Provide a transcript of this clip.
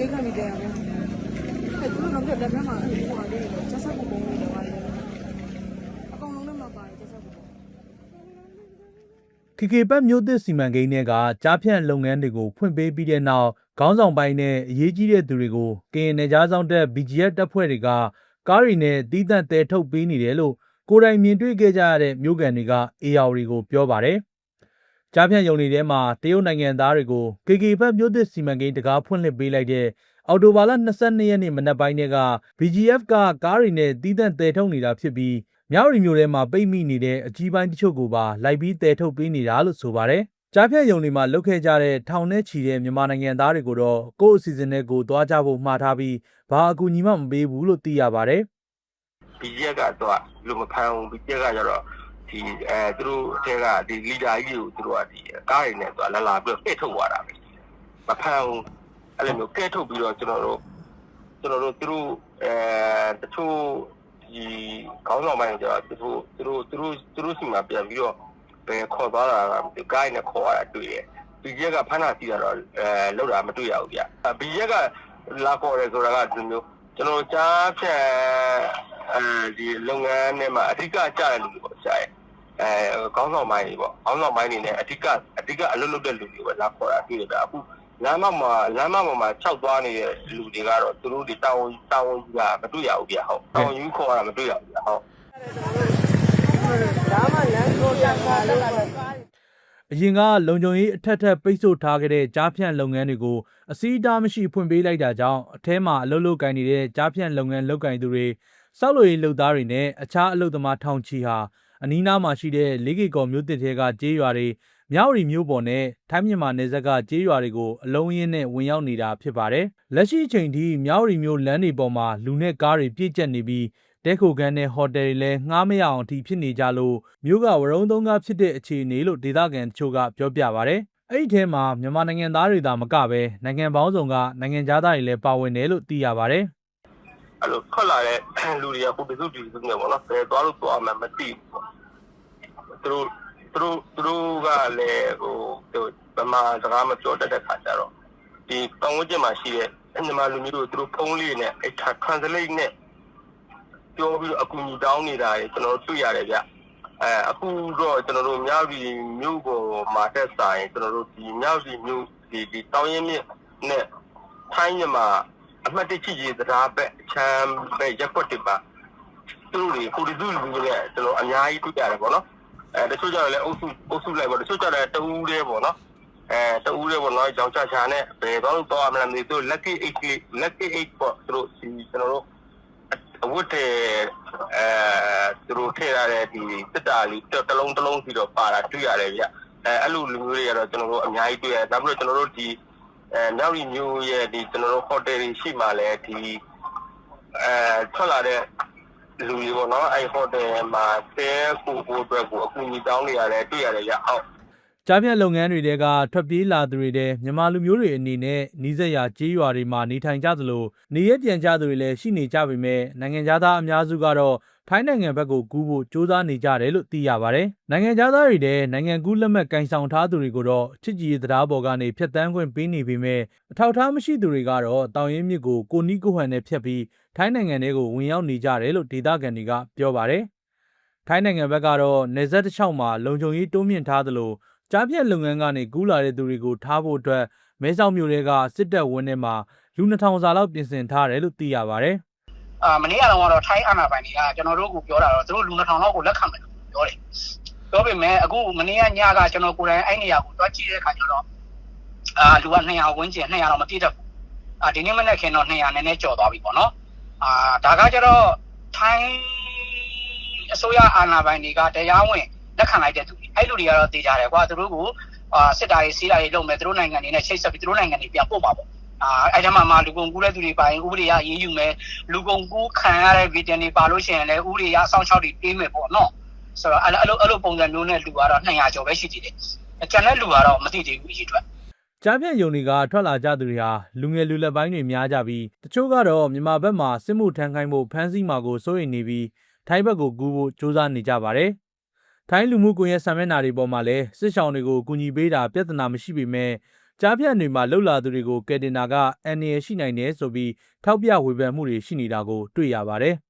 လေးခံပြီးတယ်ရတယ်အဲသူတို့တော့လက်ထဲမှာဟိုဟာလေးချက်ဆက်ပုံပုံလေးတော့ပါတယ်အကောင်လုံးနဲ့မှာပါတယ်ချက်ဆက်ပုံပုံ KK ဘတ်မြို့သစ်စီမံကိန်းတွေကကြားဖြန့်လုပ်ငန်းတွေကိုဖွင့်ပေးပြီးတဲ့နောက်ခေါင်းဆောင်ပိုင်းနဲ့အရေးကြီးတဲ့သူတွေကိုကရင်နယ်ကြားဆောင်တဲ့ BGF တပ်ဖွဲ့တွေကကားရီနဲ့တီးသန့်တဲထုတ်ပေးနေတယ်လို့ကိုယ်တိုင်မြင်တွေ့ခဲ့ကြရတဲ့မြို့ကန်တွေက AR ကိုပြောပါတယ်။ ကြားဖြန့်ယုံတွေထဲမှာတရုတ်နိုင်ငံသားတွေကို KK ဘတ်မြို့သစ်စီမံကိန်းတကားဖွင့်လှစ်ပေးလိုက်တဲ့အော်တိုဘာလ22ရက်နေ့မနက်ပိုင်းက BGF ကကားရီနဲ့တီးသန့်တဲထုတ်နေတာဖြစ်ပြီးမြောက်ရီမျိုးထဲမှာပိတ်မိနေတဲ့အကြီးပိုင်းတချို့ကိုပါလိုက်ပြီးတဲထုတ်ပေးနေတာလို့ဆိုပါတယ်။ကြားဖြတ်ယုံတွေမှာလုတ်ခဲ့ကြတဲ့ထောင်ထဲချီတဲ့မြန်မာနိုင်ငံသားတွေကိုတော့ကိုယ့်အစီအစဉ်နဲ့ကိုယ်သွားကြဖို့မှားထားပြီးဘာအကူအညီမှမပေးဘူးလို့သိရပါတယ်ဘီဂျက်ကတော့လူမဖမ်းဘူးဘီဂျက်ကကျတော့ ဒီအဲသူတို့အထက်ကဒီလီဒါကြီးကိုသူတို့ကဒီကားတွေနဲ့သူကလာလာပြီးတော့ပြစ်ထုတ်သွားတာပဲမဖမ်းဘူးအဲ့လိုမျိုးကဲထုတ်ပြီးတော့ကျွန်တော်တို့ကျွန်တော်တို့သူတို့အဲတချို့ဒီခေါင်းဆောင်ပိုင်းကျတော့သူတို့သူတို့သူတို့သူတို့စီမှာပြန်ပြီးတော့ဘယ်ခေါ်သွားတာကဒီကားနဲ့ခေါ်ရတာတွေ့တယ်ဘီဂျက်ကဖမ်းတာစီတာတော့အဲလောက်တာမတွေ့ရဘူးဗျဘီဂျက်ကလာခေါ်တယ်ဆိုတာကဒီမျိုးကျွန်တော်ကြားဖြတ်အဲဒီလုပ်ငန်းထဲမှာအဓိကကြတဲ့လူတွေပေါ့ရှားရဲ့အဲ ခေါင်းဆောင်ပိုင်းတွေပေါ့ခေါင်းဆောင်ပိုင်းတွေနဲ့အဓိကအဓိကအလုပ်လုပ်တဲ့လူတွေပဲလာခေါ်တာတွေ့တယ်ဗျအခုလမ်းမမှာလမ်းမပေါ်မှာခြောက်သွားနေတဲ့လူတွေကတော့သူတို့တွေတာဝန်တာဝန်ယူတာမတွေ့ရဘူးဗျဟုတ်တာဝန်ယူခေါ်တာမတွေ့ရဘူးဗျဟုတ်ဒါမှလမ်းကိုပြန်လာလို့ကား။အရင်ကလုံခြုံရေးအထက်ထက်ပိတ်ဆို့ထားခဲ့တဲ့ကြားဖြန့်လုပ်ငန်းတွေကိုအစည်းအတားမရှိဖွင့်ပေးလိုက်တာကြောင့်အထဲမှာအလုပ်လုပ်ကိုင်နေတဲ့ကြားဖြန့်လုပ်ငန်းလုပ်ကိုင်သူတွေစောက်လို့ရေးလုပ်သားတွေနဲ့အခြားအလုပ်သမားထောင်ချီဟာ အနီးနားမှာရှိတဲ့လေးကေကော်မြို့တစ်ထဲကကျေးရွာတွေမြောက်ရီမြို့ပေါ်နဲ့ထိုင်းမြန်မာနယ်စပ်ကကျေးရွာတွေကိုအလုံးရင်းနဲ့ဝင်ရောက်နေတာဖြစ်ပါတယ်။လက်ရှိအချိန်ထိမြောက်ရီမြို့လမ်းတွေပေါ်မှာလူနဲ့ကားတွေပြည့်ကျက်နေပြီးတဲခိုကန်နဲ့ဟိုတယ်တွေလည်းငှားမရအောင်အထိဖြစ်နေကြလို့မြို့ကဝရုံသုံးကားဖြစ်တဲ့အခြေအနေလို့ဒေသခံတချို့ကပြောပြပါဗျ။အဲ့ဒီထဲမှာမြန်မာနိုင်ငံသားတွေသာမကပဲနိုင်ငံပေါင်းစုံကနိုင်ငံသားတွေလည်းပါဝင်တယ်လို့သိရပါတယ်။ အဲ့လိုထွက်လာတဲ့လူတွေကဟိုတစုဒီစုနဲ့ပေါ့နော်ဘယ်သွားလို့သွားမှမသိဘူးပေါ့သူတို့သူတို့သူတို့ကလည်းဟိုဟိုဗမာစကားမပြောတတ်တဲ့ခါကျတော့ဒီပတ်ဝန်းကျင်မှာရှိတဲ့မြန်မာလူမျိုးတို့သူတို့ဖုန်းလေးနဲ့အဲ့ translate နဲ့ပြောပြီးတော့အကူအညီတောင်းနေတာတွေကျွန်တော်တို့တွေ့ရတယ်ဗျအဲအခုတော့ကျွန်တော်တို့မြောက်ဒီမြို့ပေါ်မှာတက်ဆိုင်ကျွန်တော်တို့ဒီမြောက်ဒီမြို့ဒီဒီတောင်းရင်မြစ်နဲ့ထိုင်းမြန်မာအမှတ်တချီကြီးတရားဘက် ချမ်းဘက်ရက်ွက်တွေပါသူတို့တွေကိုဒီသူလူတွေနဲ့ကျွန်တော်အများကြီးတွေ့ရတယ်ပေါ့နော်အဲတချို့ကြတော့လည်းအုပ်စုအုပ်စုလိုက်ပေါ့တချို့ကြတော့တအူးလေးပေါ့နော်အဲတအူးလေးပေါ့နော်ကြောင်ချချာနဲ့ဘယ်တော့လို့တော့မလဲမသိသူ lucky 8 lucky 8ပေါ့သူတို့ဒီကျွန်တော်တို့အဝတ်တွေအဲသူတို့ထည့်ရတဲ့ဒီစစ်တာလေးတစ်လုံးတစ်လုံးစီတော့ပါတာတွေ့ရတယ်ဗျအဲအဲ့လိုလူမျိုးတွေကတော့ကျွန်တော်တို့အများကြီးတွေ့ရတယ်နောက်ပြီးတော့ကျွန်တော်တို့ဒီအဲနောက်ရီမျိုးရဲ့ဒီကျွန်တော်တို့ဟိုတယ်တွေရှိမှလည်းဒီ အဲထွက်လာတဲ့လူတွေပေါ့နော်အဲဟိုတယ်မှာတဲကိုကိုအတွက်ကိုအကူအညီတောင်းနေရတယ်တွေ့ရတယ်ဗျဟုတ်ကြားဖြတ်လုပ်ငန်းတွေတဲကထွက်ပြေးလာသူတွေတဲမြန်မာလူမျိုးတွေအနေနဲ့နီးစပ်ရာကြေးရွာတွေမှာနေထိုင်ကြသလိုနေရပြန်ကြသူတွေလည်းရှိနေကြပေမဲ့နိုင်ငံသားအများစုကတော့ ထိုင်းနိုင်ငံဘက်ကိုကူးဖို့စ조사နေကြတယ်လို့သိရပါတယ်။နိုင်ငံသားတွေတဲနိုင်ငံကူးလက်မှတ်ကင်ဆောင်ထားသူတွေကိုတော့ချစ်ကြည်ရေးတရားပေါ်ကနေဖျက်ဆီးခွင့်ပေးနေပေမဲ့အထောက်အထားမရှိသူတွေကတော့တောင်ရင်းမြစ်ကိုကိုနီးကိုဟန်နဲ့ဖျက်ပြီးထိုင်းနိုင်ငံထဲကိုဝင်ရောက်နေကြတယ်လို့ဒေသခံတွေကပြောပါတယ်။ထိုင်းနိုင်ငံဘက်ကတော့နေဆက်တစ်လျှောက်မှာလုံခြုံရေးတိုးမြင့်ထားသလိုကြားပြက်လုပ်ငန်းကနေကူးလာတဲ့သူတွေကိုထားဖို့အတွက်မဲဆောက်မြို့တွေကစစ်တပ်ဝင်းထဲမှာလူ2000စာလောက်ပြင်ဆင်ထားတယ်လို့သိရပါဗျ။ အာမနေ့ကတော့ကတော့ထိုင်းအာဏာပိုင်တွေကကျွန်တော်တို့ကိုပြောတာတော့သူတို့လူ2000လောက်ကိုလက်ခံမယ်လို့ပြောတယ်ပြောပေမဲ့အခုမနေ့ကညကကျွန်တော်ကိုယ်တိုင်အဲ့နေရာကိုတွားကြည့်တဲ့အခါကျတော့အာလူက200ဝန်းကျင်200တော့မပြည့်တတ်ဘူးအာဒီနေ့မနေ့ခင်တော့200နည်းနည်းကျော်သွားပြီပေါ့နော်အာဒါကကျတော့ထိုင်းအစိုးရအာဏာပိုင်တွေကတရားဝင်လက်ခံလိုက်တဲ့သူတွေအဲ့လူတွေကတော့တေးကြတယ်ကွာသူတို့ကိုအာစစ်တာရေးစီးတာရေးလုပ်မယ်သူတို့နိုင်ငံတွေနဲ့ချိတ်ဆက်ပြီးသူတို့နိုင်ငံတွေပြန်ပို့ပါပေါ့ အာအဲ့ဒီမှာမှလူကုန်ကူးတဲ့သူတွေပါရင်ဥပဒေရရေးယူမယ်လူကုန်ကူးခံရတဲ့ဗီဒီယိုတွေပါလို့ရှိရင်လည်းဥပဒေရအဆောင်ချောက်တွေပေးမယ်ပေါ့နော်ဆိုတော့အဲ့လိုအဲ့လိုပုံစံမျိုးနဲ့လူကတော့200ကျော်ပဲရှိသေးတယ်ကျန်တဲ့လူကတော့မသိသေးဘူးအရေးအတွက်ကြားပြက်ယုံတွေကထွက်လာကြသူတွေဟာလူငယ်လူလက်ပိုင်းတွေများကြပြီးတချို့ကတော့မြန်မာဘက်မှာစစ်မှုထမ်းခိုင်းဖို့ဖမ်းဆီးမှာကိုစိုးရိမ်နေပြီးထိုင်းဘက်ကိုကူးဖို့စ조사နေကြပါတယ်။ထိုင်းလူမှုကွန်ရက်ဆံမျက်နှာတွေပေါ်မှာလည်းစစ်ဆောင်တွေကိုကူညီပေးတာပြဿနာမရှိပေမဲ့ ကြားဖြန့်တွေမှာလှုပ်လာသူတွေကိုကယ်တင်တာကအန်ရရှိနိုင်တယ်ဆိုပြီးထောက်ပြဝေဖန်မှုတွေရှိနေတာကိုတွေ့ရပါတယ်။